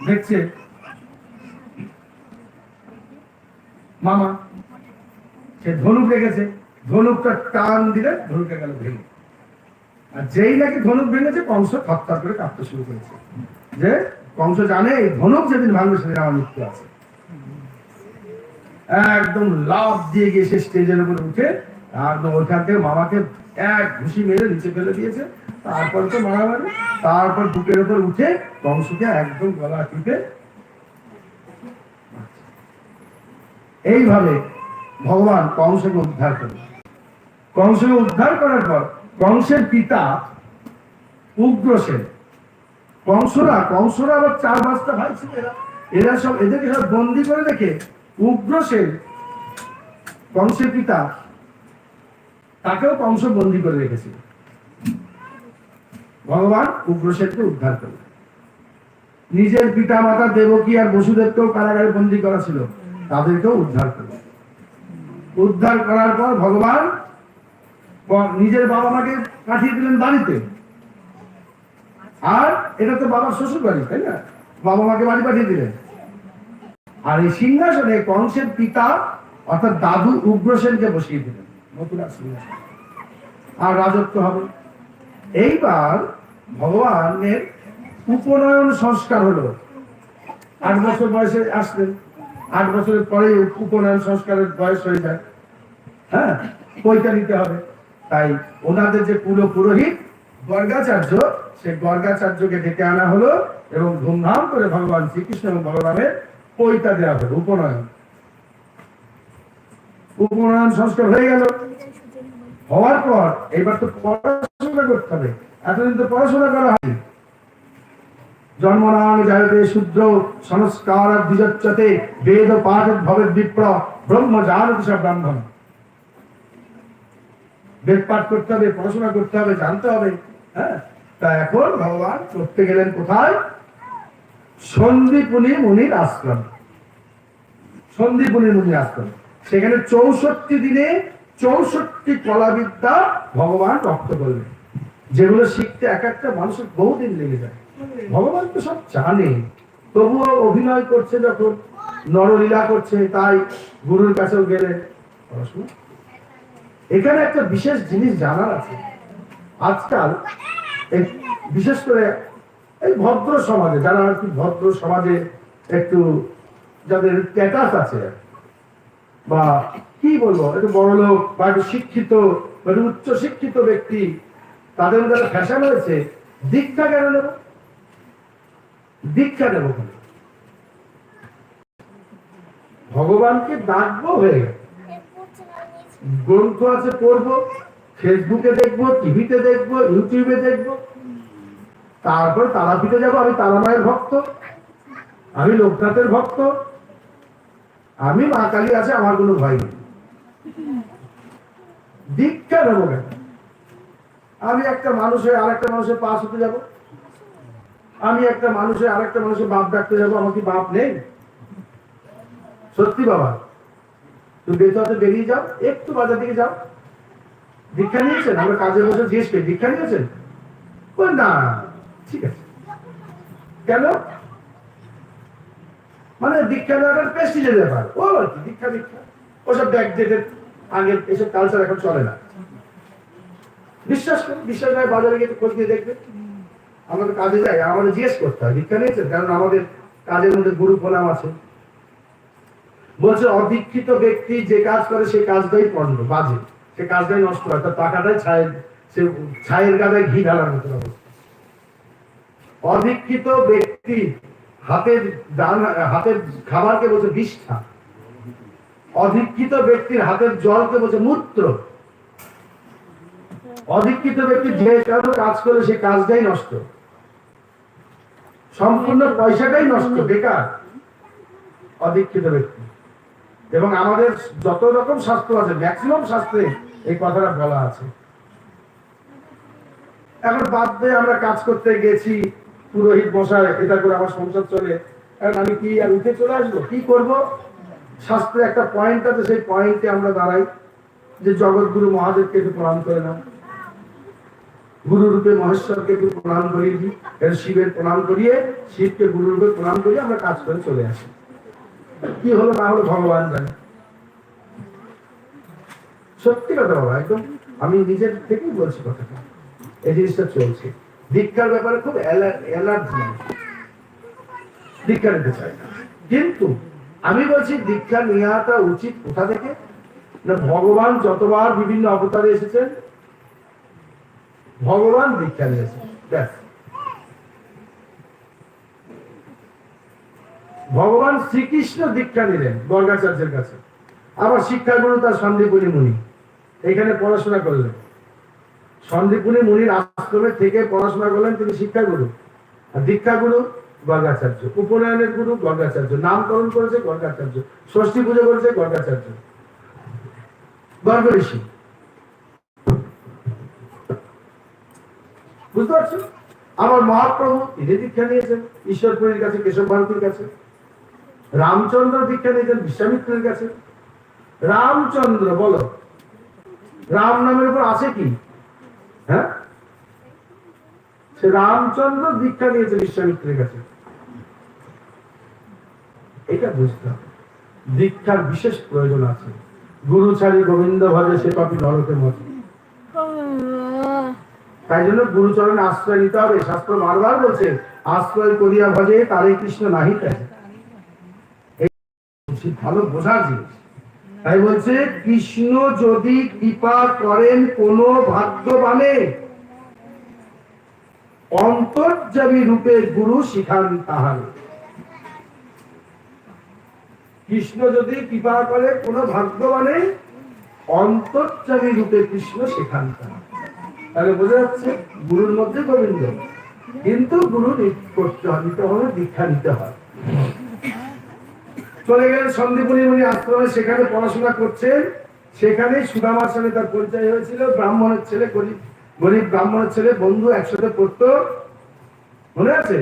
দেখছে? মামা, সে ধনুক রেখেছে। ধনুকটা টান দিলে ধনুকটা গেল ভেঙে। আর যেই নাকি ধনুক ভেঙেছে, কংস থরথর করে কাঁপতে শুরু করেছে। যে কংস জানে এই ধনুক যেদিন ভাঙবে, সেদিন আমার মৃত্যু আছে। একদম লাভ দিয়ে গিয়ে সে স্টেজের উপরে উঠে একদম ওইখান থেকে মামাকে এক ঘুষি মেরে নিচে ফেলে দিয়েছে। তারপর তো মারামারি তারপর বুকের উপর উঠে কংসকে একদম গলা টিপে এইভাবে ভগবান কংসকে উদ্ধার করলেন কংসকে উদ্ধার করার পর কংসের পিতা উগ্রসেন কংসরা কংসরা আবার চার পাঁচটা ভাই ছিল এরা। এরা সব এদেরকে সব বন্দি করে রেখে উগ্রসেন কংসের পিতা তাকেও কংস বন্দি করে রেখেছিল। ভগবান উগ্রসেনকে উদ্ধার করলেন। নিজের পিতা মাতা দেবকী আর বসুদেবকেও কারাগারে বন্দি করা ছিল, তাদেরকেও উদ্ধার করলেন। উদ্ধার করার পর ভগবান নিজের বাবা মাকে পাঠিয়ে দিলেন বাড়িতে। আর এটা তো বাবার শ্বশুর বাড়ি তাই না? বাবা মাকে বাড়ি পাঠিয়ে দিলেন। আর এই সিংহাসনে কংসের পিতা, অর্থাৎ দাদু উগ্রসেনকে বসিয়ে দিলেন। মথুরা সিংহাসনে। আর রাজত্ব হবে। এইবার ভগবানের উপনয়ন সংস্কার হলো। আট বছর বয়সে আসলেন আট বছরের পরে উপনয়ন সংস্কারের বয়স হয়ে যায়। হ্যাঁ পৈতা নিতে হবে। তাই ওনাদের যে পুরো পুরোহিত গর্গাচার্য সে গর্গাচার্যকে ডেকে আনা হলো এবং ধুমধাম করে ভগবান শ্রীকৃষ্ণ এবং বলরামের পৈতা দেওয়া হলো, উপনয়ন। উপনয়ন সংস্কার হয়ে গেল। হওয়ার পর এবার তো পড়াশোনা করতে হবে। এতদিন তো পড়াশোনা করা হয়নি। জন্মনাং জায়তে শূদ্র সংস্কার দ্বিজচ্যতে বেদ পাঠ ভবেদ বিপ্র ব্রহ্ম জানত সব ব্রাহ্মণ। বেদ পাঠ করতে হবে, পড়াশোনা করতে হবে, জানতে হবে হ্যাঁ? তা এখন ভগবান করতে গেলেন কোথায়? সন্দীপুনি মুনির আশ্রম। সন্দীপুনি মুনির আশ্রম। সেখানে চৌষট্টি দিনে চৌষট্টি কলাবিদ্যা ভগবান রক্ত করলেন। যেগুলো শিখতে এক একটা মানুষের বহুদিন লেগে যায়। ভগবান তো সব জানে। তবুও অভিনয় করছে যখন, নরলীলা করছে, তাই গুরুর কাছেও গেলে এখানে একটা বিশেষ জিনিস জানার আছে। আজকাল বিশেষ করে এই ভদ্র সমাজে, যারা আর কি ভদ্র সমাজে একটু যাদের স্ট্যাটাস আছে, বা কি বলব, একটু বড় লোক বা একটু শিক্ষিত উচ্চ শিক্ষিত ব্যক্তি তাদের মধ্যে একটা ফ্যাশন হয়েছে দীক্ষা কেন নেব? দীক্ষা নেব ভগবানকে ডাকবো হয়ে গ্রন্থ আছে, পড়ব, ফেসবুকে দেখব, টিভিতে দেখব, ইউটিউবে দেখব। তারপর তারাপীঠে যাব, আমি তারামায়ের ভক্ত, আমি লোকনাথের ভক্ত, আমি মা কালী আছে, আমার কোনো ভয় নেই। দীক্ষা নেব কেন? আমি একটা মানুষের আর একটা মানুষের পাশ হতে যাব। আমি একটা মানুষের আর একটা মানুষের বাপ ডাকতে যাব, আমার কি বাপ নেই? সত্যি বাবা, তুমি বেততে বেরিয়ে যাও, একটু বাজার দিকে যাও। দীক্ষা নিয়েছেন? আমরা কাজের বসে জিজ্ঞেস করি, দীক্ষা নিয়েছেন? না, ঠিক আছে। কেন? মানে দীক্ষা নেওয়াটা প্রেস্টিজের ব্যাপার। ও, দীক্ষা দীক্ষা। ওসব ব্যাগ ডেটের আগে এসব কালচার এখন চলে না। বিশ্বাস বিশ্বাস নয়, বাজারে গিয়ে খোঁজ নিয়ে দেখবে আমরা তো কাজে যাই আমাদের জিজ্ঞেস করতে হয় দীক্ষা নিয়েছেন? কারণ আমাদের কাজের মধ্যে গুরু প্রণাম আছে। বলছে অদীক্ষিত ব্যক্তি যে কাজ করে সেই কাজটাই পণ্য, বাজে। সে কাজটাই নষ্ট হয়, তার টাকাটাই ছায়ের, সে ছায়ের গাদায় ঘি ঢালার মতো অবস্থা ব্যক্তি হাতের ডান হাতের খাবারকে বলছে, বিষ্ঠা। অদীক্ষিত ব্যক্তির হাতের জলকে বলছে, মূত্র। অদীক্ষিত ব্যক্তি যে কারও কাজ করে সেই কাজটাই নষ্ট। সম্পূর্ণ পয়সাটাই নষ্ট, বেকার। অদীক্ষিত ব্যক্তি। এবং আমাদের যত রকম শাস্ত্র আছে ম্যাক্সিমাম শাস্ত্রে এই কথাটা বলা আছে। এখন বাদ দিয়ে আমরা কাজ করতে গেছি, পুরোহিত মশাই, এটা করে আমার সংসার চলে। এখন আমি কি আর উঠে চলে আসব? কি করব? শাস্ত্রে একটা পয়েন্ট আছে, সেই পয়েন্টে আমরা দাঁড়াই। যে জগৎগুরু মহাদেবকে একটু প্রণাম করে নাও। গুরু রূপে মহেশ্বরকে একটু প্রণাম দিই শিবের প্রণাম করিয়ে, শিবকে গুরু রূপে প্রণাম করিয়ে আমরা কাজ করে চলে আসি। কি হলো না হলো ভগবান জানে। সত্যি কথা বাবা একদম আমি নিজের থেকেই বলছি কথাটা। এই জিনিসটা চলছে। দীক্ষার ব্যাপারে খুব অ্যালার্জি দীক্ষা নিতে চাই না। কিন্তু আমি বলছি, দীক্ষা নেওয়াটা উচিত কোথা থেকে? না, ভগবান যতবার বিভিন্ন অবতারে এসেছেন ভগবান দীক্ষা নিয়েছেন ব্যাস। ভগবান শ্রীকৃষ্ণ দীক্ষা নিলেন গর্গাচার্যের কাছে। আবার শিক্ষাগুরু তার সন্দীপুরী মুনি। এখানে পড়াশোনা করলেন। সন্দীপুরী মুনির আশ্রমে থেকে পড়াশোনা করলেন তিনি শিক্ষাগুরু আর দীক্ষাগুরু গর্গাচার্য উপনয়নের গুরু গর্গাচার্য নামকরণ করেছে গর্গাচার্য ষষ্ঠী পুজো করেছে গর্গাচার্য গর্গ ঋষি। বুঝতে পারছ আমার মহাপ্রভু তিনি দীক্ষা নিয়েছেন, ঈশ্বরপুরীর কাছে, কেশব ভারতীর কাছে। রামচন্দ্র দীক্ষা নিয়েছেন, বিশ্বামিত্রের কাছে। রামচন্দ্র, বলো। রাম নামের উপর আছে কি? হ্যাঁ? সে রামচন্দ্র দীক্ষা নিয়েছে বিশ্বামিত্রের কাছে। এটা বুঝতে হবে। দীক্ষার বিশেষ প্রয়োজন আছে। গুরু ছাড়ি গোবিন্দ ভজে সে পাপি নরকের মতো। তাই জন্য গুরুচরণে আশ্রয় নিতে হবে। শাস্ত্র বারবার বলছে, আশ্রয় করিয়া ভজে তারে কৃষ্ণ নাহি তাই ভালো বোঝার জিনিস। তাই বলছে, কৃষ্ণ যদি কৃপা করেন কোন ভাগ্যবানে, অন্তর্যামী রূপে গুরু শিখান তাহার। কৃষ্ণ যদি কৃপা করে কোন ভাগ্যবানে, অন্তর্যামী রূপে কৃষ্ণ শিখান তাহার। তাহলে বোঝা যাচ্ছে গুরুর মধ্যে গোবিন্দ। কিন্তু গুরু করতে নিতে হবে দীক্ষা নিতে হয়। চলে গেলেন সন্দীপুরি উনি আশ্রমে, সেখানে পড়াশোনা করছেন। সেখানে সুদামার সঙ্গে তার পরিচয় হয়েছিল। ব্রাহ্মণের ছেলে গরিব গরিব ব্রাহ্মণের ছেলে বন্ধু একসাথে পড়তো। মনে আছে?